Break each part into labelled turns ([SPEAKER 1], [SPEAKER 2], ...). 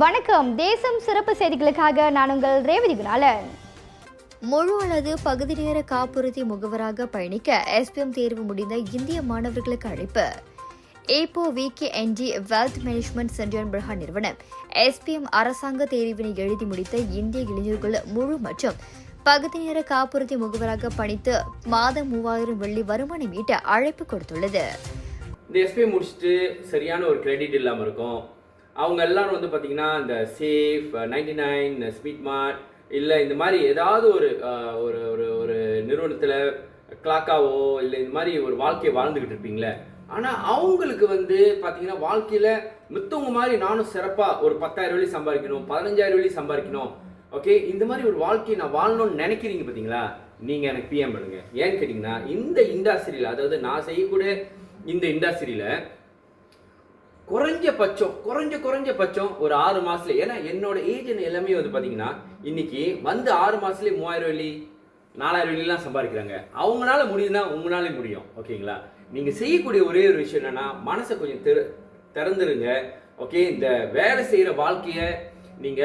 [SPEAKER 1] வணக்கம். தேசம் சிறப்பு செய்திகளுக்காக நான் உங்கள் ரேவதி குணாலன்.
[SPEAKER 2] முழு அல்லது பகுதி நேர காப்புறுதி முகவராக பயணிக்க எஸ்பிஎம் தேர்வு முடிந்த இந்திய மாணவர்களுக்கு அழைப்பு. ஏப்போ விகே என்டி வெல்த் மேனேஜ்மெண்ட் சென்டியன் பிரஹா நிறுவனம். எஸ்பிஎம் அரசாங்க தேர்வினை எழுதி முடித்த இந்திய இளைஞர்கள் முழு மற்றும் பகுதி நேர காப்புறுதி முகவராக பணித்து மாதம் மூவாயிரம் வெள்ளி வருமானம் ஈட்ட அழைப்பு கொடுத்துள்ளது.
[SPEAKER 3] இந்த எஸ்பிஐ முடிச்சுட்டு சரியான ஒரு கிரெடிட் இல்லாமல் இருக்கும். அவங்க எல்லாரும் வந்து பார்த்தீங்கன்னா இந்த safe ninety nine sweet mart இல்லை இந்த மாதிரி ஏதாவது ஒரு ஒரு ஒரு ஒரு நிறுவனத்தில் கிளாக்காவோ இல்லை இந்த மாதிரி ஒரு வாழ்க்கையை வாழ்ந்துக்கிட்டு இருப்பீங்களே? ஆனால் அவங்களுக்கு வந்து பார்த்தீங்கன்னா வாழ்க்கையில் மித்தவங்க மாதிரி நானும் சிறப்பாக ஒரு பத்தாயிரம் வழி சம்பாதிக்கணும் பதினஞ்சாயிரம் வழி சம்பாதிக்கணும். ஓகே இந்த மாதிரி ஒரு வாழ்க்கையை நான் வாழணும்னு நினைக்கிறீங்க பார்த்தீங்களா நீங்கள் எனக்கு பிஎம் பண்ணுங்கள் ஏன்னு கேட்டிங்கன்னா இந்த இண்டஸ்ட்ரியில் அதாவது நான் செய்யக்கூடிய இந்த இண்டஸ்ட்ரியில் குறைஞ்சபட்சம் குறைஞ்ச குறைஞ்சபட்சம் ஒரு ஆறு மாசத்துல. ஏன்னா என்னோட ஏஜ் எல்லாமே வந்து பாத்தீங்கன்னா இன்னைக்கு வந்து ஆறு மாசத்துலயே மூவாயிரம் வெள்ளி நாலாயிரம் வெள்ளிலாம் சம்பாதிக்கிறாங்க. அவங்களால முடியுதுன்னா உங்களாலே முடியும். ஓகேங்களா? நீங்க செய்யக்கூடிய ஒரே ஒரு விஷயம் என்னன்னா மனசை கொஞ்சம் திற திறந்துருங்க. ஓகே இந்த வேலை செய்யற வாழ்க்கைய நீங்க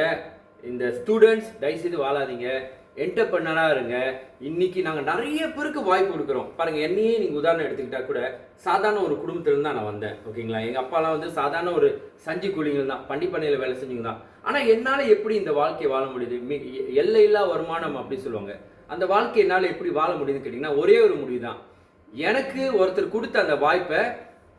[SPEAKER 3] இந்த ஸ்டூடெண்ட்ஸ் தயவுசெய்து வாழாதீங்க. என்டர்பிரனராக இருங்க. இன்னைக்கு நாங்கள் நிறைய பேருக்கு வாய்ப்பு கொடுக்குறோம். பாருங்கள் என்னையே நீங்கள் உதாரணம் எடுத்துக்கிட்டா கூட சாதாரண ஒரு குடும்பத்திலிருந்து தான் நான் வந்தேன். ஓகேங்களா? எங்கள் அப்பாலாம் வந்து சாதாரண ஒரு சஞ்சி கூலிங்கள் தான் பண்டி பண்ணையில் வேலை செஞ்சுங்க தான். ஆனால் என்னால் எப்படி இந்த வாழ்க்கையை வாழ முடியுது? மி- எ- எல்லையில்லா வருமானம் அப்படி சொல்லுவாங்க. அந்த வாழ்க்கை என்னால் எப்படி வாழ முடியுதுன்னு கேட்டிங்கன்னா ஒரே ஒரு முடிவு தான் எனக்கு ஒருத்தர் கொடுத்த அந்த வாய்ப்பை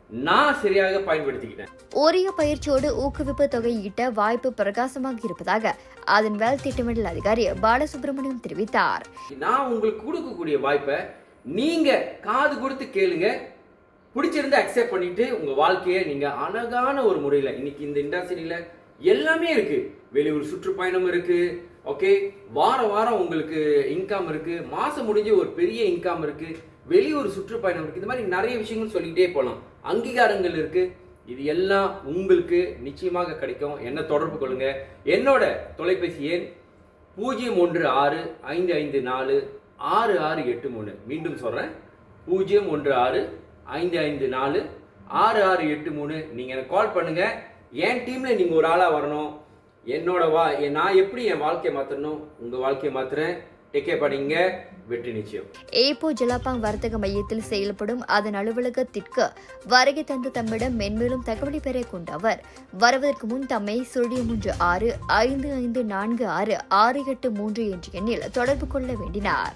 [SPEAKER 3] நான் சரியாக பயன்படுத்திக்கிட்டேன்.
[SPEAKER 2] உரிய பயிற்சியோடு ஊக்குவிப்பு தொகை ஈட்ட வாய்ப்பு பிரகாசமாக இருப்பதாக அதன் வேல் திட்டமிடல் அதிகாரி பாலசுப்ரமணியம் தெரிவித்தார்.
[SPEAKER 3] நான் உங்களுக்கு கொடுக்கக்கூடிய வாய்ப்பை நீங்க காது கொடுத்து கேளுங்க. பிடிச்சிருந்தா அக்செப்ட் பண்ணிட்டு உங்க வாழ்க்கையை நீங்க அழகான ஒரு முறையில் இன்னைக்கு இந்த இண்டஸ்ட்ரியில எல்லாமே இருக்கு. வெளியூர் சுற்றுப்பயணம் இருக்கு ஓகே வாரம் வாரம் உங்களுக்கு இன்கம் இருக்கு. மாசம் முடிஞ்சு ஒரு பெரிய இன்கம் இருக்கு. வெளியூர் சுற்றுப்பயணம் இருக்கு. இந்த மாதிரி நிறைய விஷயங்கள் சொல்லிக்கிட்டே போகலாம் அங்கீகாரங்கள் இருக்குது இது எல்லாம் உங்களுக்கு நிச்சயமாக கிடைக்கும். என்ன தொடர்பு கொள்ளுங்க. என்னோட தொலைபேசி எண் பூஜ்ஜியம் ஒன்று ஆறு ஐந்து ஐந்து நாலு ஆறு ஆறு எட்டு மூணு. மீண்டும் சொல்கிறேன் பூஜ்ஜியம் ஒன்று ஆறு ஐந்து ஐந்து நாலு ஆறு ஆறு எட்டு மூணு. நீங்கள் எனக்கு கால் பண்ணுங்கள் என் டீமில் நீங்கள் ஒரு ஆளாக வரணும். என்னோட வா எ- நான் எப்படி என் வாழ்க்கையை மாற்றணும் உங்கள் வாழ்க்கையை மாற்றுறேன் டேக்கே படிங்க வெற்றி நிச்சயம்.
[SPEAKER 2] ஏப்போ ஜலாப்பாங் வர்த்தக மையத்தில் செயல்படும் அதன் அலுவலகத்திற்கு வருகை தந்து தம்மிடம் மென்மேலும் தகவலை பெற கொண்ட அவர் வருவதற்கு முன் தம்மை சுழியம் மூன்று ஆறு ஐந்து ஐந்து நான்கு ஆறு ஆறு எட்டு மூன்று என்ற எண்ணில் தொடர்பு கொள்ள வேண்டினார்.